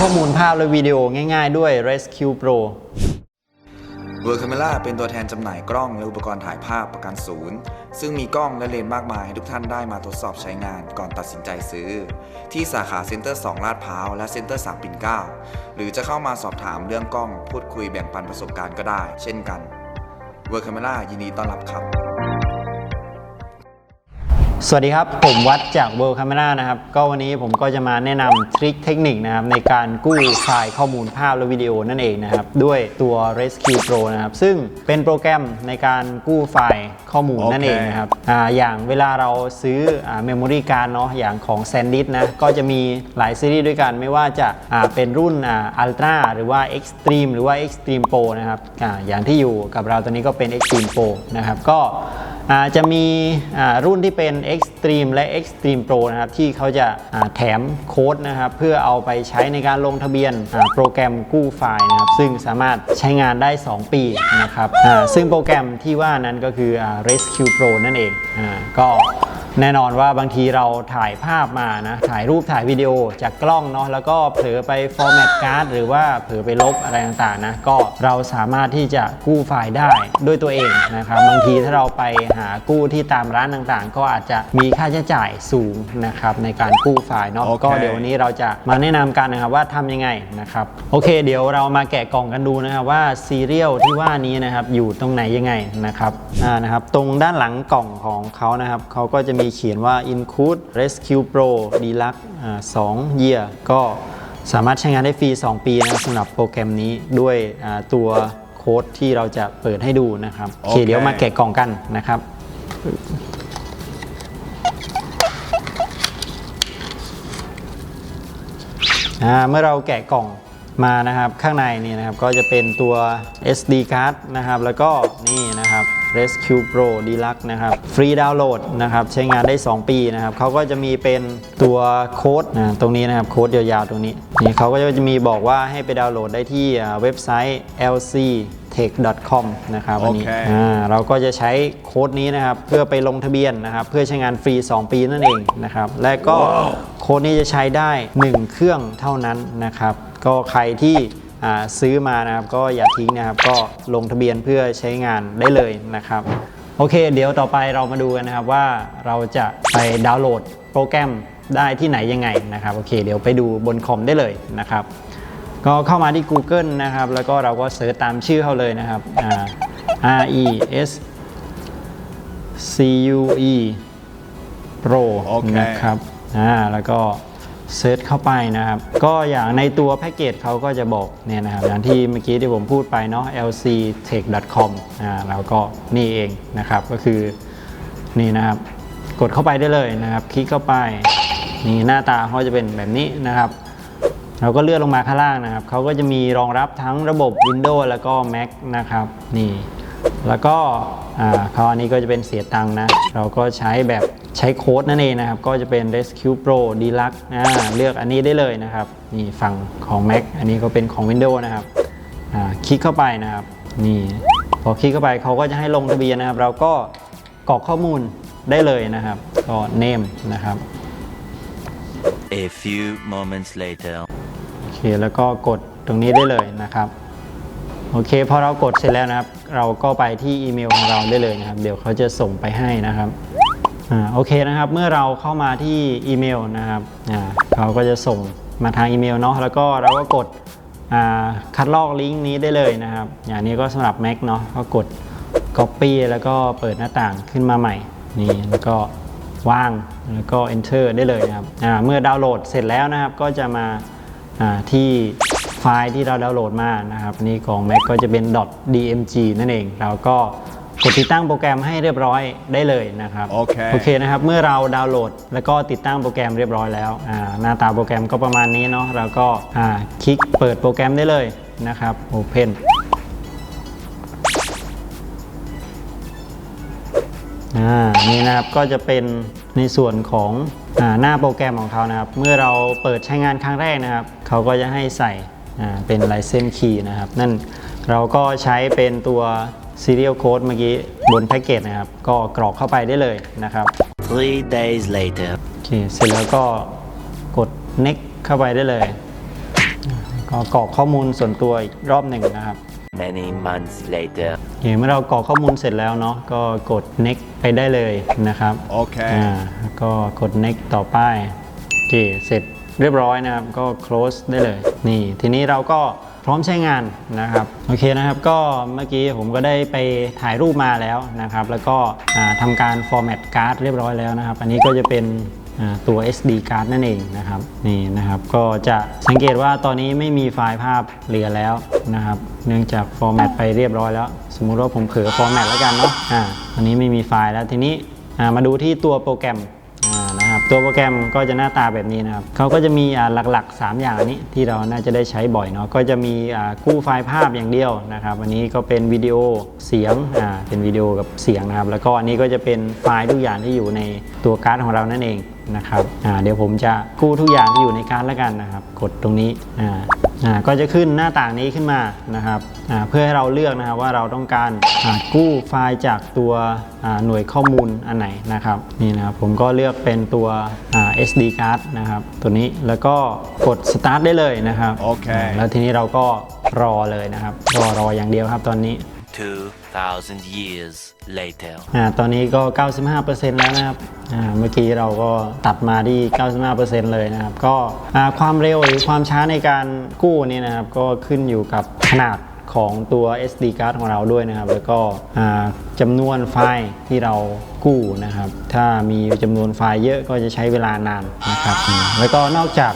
ข้อมูลภาพและวิดีโอง่ายๆ ด้วย Rescue Pro เวอร์ค m เมล่าเป็นตัวแทนจำหน่ายกล้องและอุปกรณ์ถ่ายภาพประกันศูนย์ ซึ่งมีกล้องและเลนส์มากมายให้ทุกท่านได้มาทดสอบใช้งานก่อนตัดสินใจซื้อ ที่สาขาเซ็นเตอร์ 2 ลาดพร้าวและเซ็นเตอร์ 3 ปิ่นเกล้าหรือจะเข้ามาสอบถามเรื่องกล้อง พูดคุยแบ่งปันประสบการณ์ก็ได้ เช่นกันเวอร์ค m เมล่ายินดีต้อนรับครับ สวัสดีครับ ผมวัดจาก World Camera นะครับ ก็วันนี้ผมก็จะมาแนะนำทริคเทคนิคนะครับในการกู้ไฟล์ข้อมูลภาพและวิดีโอนั่นเองนะครับ ด้วยตัว Rescue Pro นะครับ ซึ่งเป็นโปรแกรมในการกู้ไฟล์ข้อมูลนั่นเองนะครับอ่าอย่างเวลาเราซื้ออ่า memory card เนาะอย่างของ SanDisk นะ ก็จะมีหลายซีรีส์ด้วยกัน ไม่ว่าจะอ่าเป็นรุ่นอ่า Ultra หรือว่า Extreme หรือว่า Extreme Pro นะครับอาอย่างที่อยู่กับเราตอนนี้ก็เป็น Extreme Pro นะครับก็อ่า จะมีรุ่นที่เป็น Extreme และ Extreme Pro นะครับที่เขาจะแถมโค้ดนะครับเพื่อเอาไปใช้ในการลงทะเบียนโปรแกรมกู้ไฟล์นะครับซึ่งสามารถใช้งานได้ 2 ปีนะครับซึ่งโปรแกรมที่ว่านั้นก็คือ Rescue Pro นั่นเองอก็ แน่นอนว่าบางทีเราถ่ายภาพมานะ ถ่ายรูปถ่ายวิดีโอจากกล้องเนาะแล้วก็เผลอไป format card หรือว่าเผลอไปลบอะไรต่างๆนะก็เราสามารถที่จะกู้ไฟล์ได้ด้วยตัวเองนะครับบางทีถ้าเราไปหากู้ที่ตามร้านต่างๆ ก็อาจจะมีค่าใช้จ่ายสูงนะครับในการกู้ไฟล์เนาะโอเคก็เดี๋ยววันนี้เราจะมาแนะนำกันนะครับว่าทำยังไงนะครับโอเค เดี๋ยวเรามาแกะกล่องกันดูนะครับว่าซีเรียลที่ว่านี้นะครับอยู่ตรงไหนยังไงนะครับอ่านะครับตรงด้านหลังกล่องของเขานะครับเขาก็จะมีเขียนว่า include rescue pro deluxe อ่า2 year ก็สามารถใช้งานได้ฟรี 2 ปีนะครับสำหรับโปรแกรมนี้ด้วยอ่าตัวโค้ดที่เราจะเปิดให้ดูนะครับโอเคโอเคเดี๋ยวมาแกะกล่องกันนะครับอ่าเมื่อเราแกะกล่องมานะครับข้างในนี่นะครับก็จะเป็นตัว SD card นะครับแล้วก็นี่นะครับ Rescue Pro Deluxe นะครับ ฟรีดาวน์โหลดนะครับ ใช้งานได้ 2 ปีนะครับเขาก็จะมีเป็นตัวโค้ดนะตรงนี้นะครับ โค้ดยาวๆ ตรงนี้ นี่เขาก็จะมีบอกว่าให้ไปดาวน์โหลดได้ที่อ่าเว็บไซต์ lc tech.com นะครับอันนี้โอเคอ่าเราก็จะใช้โค้ดนี้นะครับเพื่อไปลงทะเบียนนะครับเพื่อใช้งานฟรี 2 ปีนั่นเองนะครับและก็โค้ดนี้จะใช้ได้ 1 เครื่องเท่านั้นนะครับก็ใครที่อ่า ซื้อมานะครับก็อย่าทิ้งนะครับก็ลงทะเบียนเพื่อใช้งานได้เลยนะครับโอเค เดี๋ยวต่อไปเรามาดูกันนะครับว่าเราจะไปดาวน์โหลดโปรแกรมได้ที่ไหนยังไงนะครับโอเค เดี๋ยวไปดูบนคอมได้เลยนะครับ ก็เข้ามาที่ Google นะครับ แล้วก็เราก็เสิร์ชตามชื่อเขาเลยนะครับอ่า R E S C U E Pro โอเคนะครับอ่าแล้วก็ เซิร์ชเข้าไปนะครับ ก็อย่างในตัวแพ็กเกจเขาก็จะบอกเนี่ยนะครับอย่างที่เมื่อกี้ที่ผมพูดไปเนาะ lctech.com อ่าแล้วก็นี่เองนะครับก็คือนี่นะครับ กดเข้าไปได้เลยนะครับ คลิกเข้าไปนี่หน้าตาเขาจะเป็นแบบนี้นะครับเราก็เลื่อนลงมาข้างล่างนะครับ เขาก็จะมีรองรับทั้งระบบ Windows แล้วก็ Mac นะครับ นี่ แล้วก็อ่าเขาอันนี้ก็จะเป็นเสียตังค์นะ เราก็ใช้แบบ ใช้โค้ดนั่นเองนะครับ ก็จะเป็น Rescue Pro Deluxe อ่าเลือกอันนี้ได้เลยนะครับ นี่ฝั่งของ Mac อันนี้ก็เป็นของ Windows นะครับอ่าคลิกเข้าไปนะครับ นี่พอคลิกเข้าไปเขาก็จะให้ลงทะเบียนนะครับ เราก็กรอกข้อมูลได้เลยนะครับก็ name นะครับ A few moments later. โอเคแล้วก็กดตรงนี้ได้เลยนะครับโอเคพอเรากดเสร็จแล้วนะครับ เราก็ไปที่อีเมลของเราได้เลยนะครับ เดี๋ยวเขาจะส่งไปให้นะครับ อ่าโอเคนะครับ เมื่อเราเข้ามาที่อีเมลนะครับอ่าเขาก็จะส่งมาทางอีเมลเนาะแล้วก็เราก็กดอ่าคัดลอกลิงก์นี้ได้เลยนะครับ อย่างนี้ก็สำหรับ Mac เนาะก็กด Copy แล้วก็เปิดหน้าต่างขึ้นมาใหม่นี่แล้วก็ว่างแล้วก็ Enter ได้เลยนะครับอ่าเมื่อดาวน์โหลดเสร็จแล้วนะครับ ก็จะมาอ่าที่ไฟล์ที่เราดาวน์โหลดมานะครับนี่ของ Mac ก็จะเป็น .dmg นั่นเองเราก็ ดติดตั้งโปรแกรมให้เรียบร้อยได้เลยนะครับโอเคโอเคนะครับเมื่อเราดาวน์โหลด แล้วก็ติดตั้งโปรแกรมเรียบร้อยแล้วอ่าหน้าตาโปรแกรมก็ประมาณนี้เนาะเราก็อ่าคลิกเปิดโปรแกรมได้เลยนะครับ Open อ่านี่นะครับก็จะเป็นในส่วนของอาหน้าโปรแกรมของเขานะครับ เมื่อเราเปิดใช้งานครั้งแรกนะครับ เขาก็จะให้ใส่อ่าเป็น license key นะครับ นั่นเราก็ใช้เป็นตัว serial code เมื่อกี้บนแพ็กเกจนะครับ ก็กรอกเข้าไปได้เลยนะครับ Three days later. โอเคเสร็จแล้วก็กด next เข้าไปได้เลย ก็กรอกข้อมูลส่วนตัวอีกรอบหนึ่งนะครับ Many months later. โอเคเมื่อเรากรอกข้อมูลเสร็จแล้วเนาะก็กด next ไปได้เลยนะครับ โอเค อ่าแล้วก็กด next ต่อไปโอเคเสร็จเรียบร้อยนะครับ ก็ close ได้เลย นี่ ทีนี้เราก็ พร้อมใช้งานนะครับโอเคนะครับก็เมื่อกี้ผมก็ได้ไปถ่ายรูปมาแล้วนะครับ แล้วก็อ่าทำการ format card เรียบร้อยแล้วนะครับ อันนี้ก็จะเป็นตัว SD card นั่นเองนะครับนี่นะครับก็จะสังเกตว่าตอนนี้ไม่มีไฟล์ภาพเหลือแล้วนะครับเนื่องจาก format ไปเรียบร้อยแล้ว สมมุติว่าผมเผลอ format แล้วกันเนาะอ่าอันนี้ไม่มีไฟล์แล้วทีนี้มาดูที่ตัวโปรแกรม ตัวโปรแกรมก็จะหน้าตาแบบนี้นะครับเขาก็จะมีหลักๆ 3 อย่างอันนี้ที่เราน่าจะได้ใช้บ่อยเนาะก็จะมีกู้ไฟล์ภาพอย่างเดียวนะครับอันนี้ก็เป็นวิดีโอเสียงเป็นวิดีโอกับเสียงนะครับ แล้วก็อันนี้ก็จะเป็นไฟล์ทุกอย่างที่อยู่ในตัวการ์ดของเรานั่นเองนะครับเดี๋ยวผมจะกู้ทุกอย่างที่อยู่ในการ์ดแล้วกันนะครับ กดตรงนี้ก็จะขึ้นหน้าต่างนี้ขึ้นมานะครับ เพื่อให้เราเลือกนะครับว่าเราต้องการอ่ากู้ไฟล์จากตัวอ่าหน่วยข้อมูลอันไหนนะครับนี่นะครับผมก็เลือกเป็นตัวอ่า SD card นะครับตัวนี้แล้วก็กด start ได้เลยนะครับโอเคาแล้วทีนี้เราก็รอเลยนะครับ รอรออย่างเดียวครับตอนนี้ 2,000 years later. อ่า ตอนนี้ก็ 95%แล้วนะครับ อ่า เมื่อกี้เราก็ตัดมาที่ 95%เลยนะครับ ก็อ่าความเร็วหรือความช้าในการกู้นี่นะครับ ก็ขึ้นอยู่กับขนาด ของตัว SD card ของเราด้วยนะครับ แล้วก็จำนวนไฟล์ที่เรากู้นะครับ ถ้ามีจำนวนไฟล์เยอะก็จะใช้เวลานานนะครับ แล้วก็นอกจาก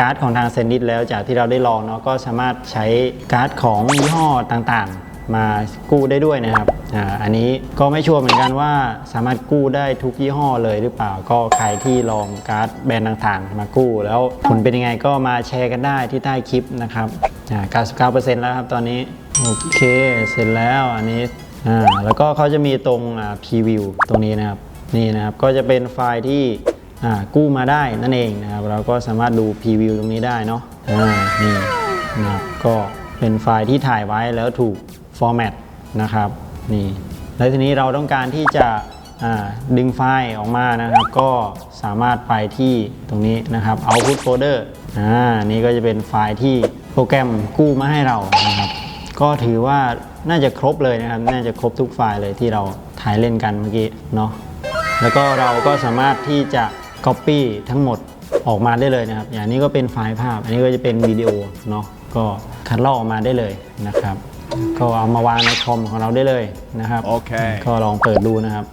การ์ดของทางเซนดิสแล้วจากที่เราได้ลองเนาะก็สามารถใช้การ์ดของยี่ห้อต่างๆ มากู้ได้ด้วยนะครับออันนี้ก็ไม่ชัวร์เหมือนกันว่าสามารถกู้ได้ทุกยี่ห้อเลยหรือเปล่า ก็ใครที่ลองการ์ดแบรนด์ต่างๆ มากู้ แล้วผลเป็นยังไงก็มาแชร์กันได้ที่ใต้คลิปนะครับ อ่า99%แล้วครับตอนนี้ โอเค เสร็จแล้วอันนี้อ่าแล้วก็เขาจะมีตรงอ่าพรีวิวตรงนี้นะครับ นี่นะครับ ก็จะเป็นไฟล์ที่อ่ากู้มาได้นั่นเองนะครับ เราก็สามารถดูพรีวิวตรงนี้ได้เนาะอ่านี่นะครับก็เป็นไฟล์ที่ถ่ายไว้แล้วถูกฟอร์แมตนะครับ นี่ แล้วทีนี้เราต้องการที่จะอ่าดึงไฟล์ออกมานะครับ ก็สามารถไปที่ตรงนี้นะครับ output folder อ่านี่ก็จะเป็นไฟล์ที่ รแกรมกู้มาให้เรานะครับ ก็ถือว่าน่าจะครบเลยนะครับ น่าจะครบทุกไฟล์เลยที่เราถ่ายเล่นกันเมื่อกี้เนาะ แล้วก็เราก็สามารถที่จะ Copy ทั้งหมดออกมาได้เลยนะครับ อย่างนี้ก็เป็นไฟล์ภาพ อันนี้ก็จะเป็นวิดีโอเนาะ ก็คัดลอกออกมาได้เลยนะครับ ก็เอามาวางในคอมของเราได้เลยนะครับ โอเค ก็ลองเปิดดูนะครับ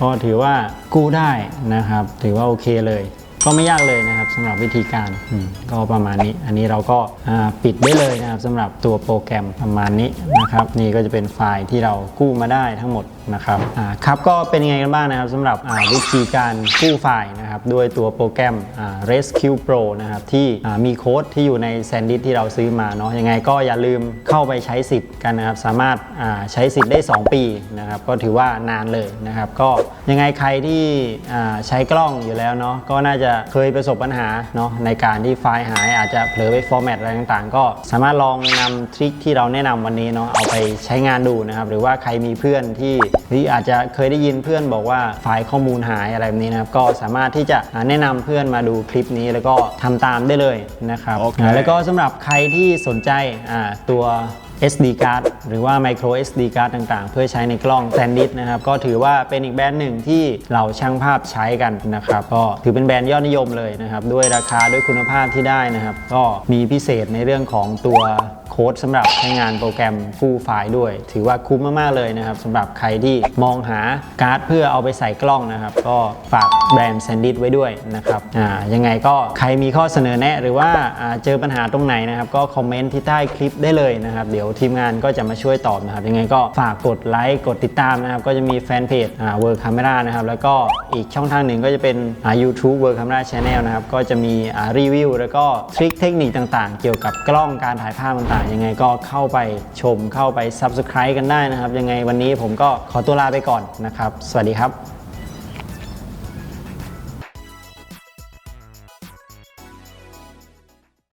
ก็ถือว่ากู้ได้นะครับ ถือว่าโอเคเลย ก็ไม่ยากเลยนะครับสำหรับวิธีการอืมก็ประมาณนี้ อันนี้เราก็อ่าปิดได้เลยนะครับสำหรับตัวโปรแกรมประมาณนี้นะครับ นี่ก็จะเป็นไฟล์ที่เรากู้มาได้ทั้งหมดนะครับอ่าครับก็เป็นยังไงกันบ้างนะครับสำหรับอ่าวิธีการกู้ไฟล์นะครับด้วยตัวโปรแกรมอ่า Rescue Pro นะครับที่อ่ามีโค้ดที่อยู่ในแซนดิสที่เราซื้อมาเนาะยังไงก็อย่าลืมเข้าไปใช้สิทธิ์กันนะครับสามารถอ่าใช้สิทธิ์ได้ 2 ปีนะครับก็ถือว่านานเลยนะครับก็ยังไงใครที่อ่าใช้กล้องอยู่แล้วเนาะก็น่าจะเคยประสบปัญหาเนาะในการที่ไฟล์หายอาจจะเผลอไปฟอร์แมตอะไรต่างๆ ก็สามารถลองนำทริคที่เราแนะนำวันนี้เนาะเอาไปใช้งานดูนะครับ หรือว่าใครมีเพื่อนที่ที่อาจจะเคยได้ยินเพื่อนบอกว่าไฟล์ข้อมูลหายอะไรแบบนี้นะครับก็สามารถที่จะอ่าแนะนำเพื่อนมาดูคลิปนี้แล้วก็ทำตามได้เลยนะครับโอเคอ่าแล้วก็สำหรับใครที่สนใจอ่าตัว SD card หรือว่า micro SD card ต่างๆ เพื่อใช้ในกล้อง SanDisk นะครับ ก็ถือว่าเป็นอีกแบรนด์หนึ่งที่เราช่างภาพใช้กันนะครับ ก็ถือเป็นแบรนด์ยอดนิยมเลยนะครับ ด้วยราคาด้วยคุณภาพที่ได้นะครับ ก็มีพิเศษในเรื่องของตัว ค้ดสำหรับใช้งานโปรแกรมกู้ไฟล์ด้วย ถือว่าคุ้มมากๆเลยนะครับสำหรับใครที่มองหาการ์ดเพื่อเอาไปใส่กล้องนะครับ ก็ฝากแบรนด์ s a n d i s ไว้ด้วยนะครับอ่ายังไงก็ใครมีข้อเสนอแนะ หรือว่าเจอปัญหาตรงไหนนะครับ ก็คอมเมนต์ที่ใต้คลิปได้เลยนะครับ เดี๋ยวทีมงานก็จะมาช่วยตอบนะครับ ยังไงก็ฝากกดไลค์กดติดตามนะครับ ก็จะมีแฟนเพจอ่า World Camera นะครับ แล้วก็อีกช่องทางหนึ่งก็จะเป็นอ่า YouTube World Camera Channel นะครับ ก็จะมีอ่ารีวิวแล้วก็ทริคเทคนิคต่างๆ เกี่ยวกับกล้องการถ่ายภาพต่างยังไงก็เข้าไปชมเข้าไป Subscribe กันได้นะครับ ยังไงวันนี้ผมก็ขอตัวลาไปก่อนนะครับ สวัสดีครับ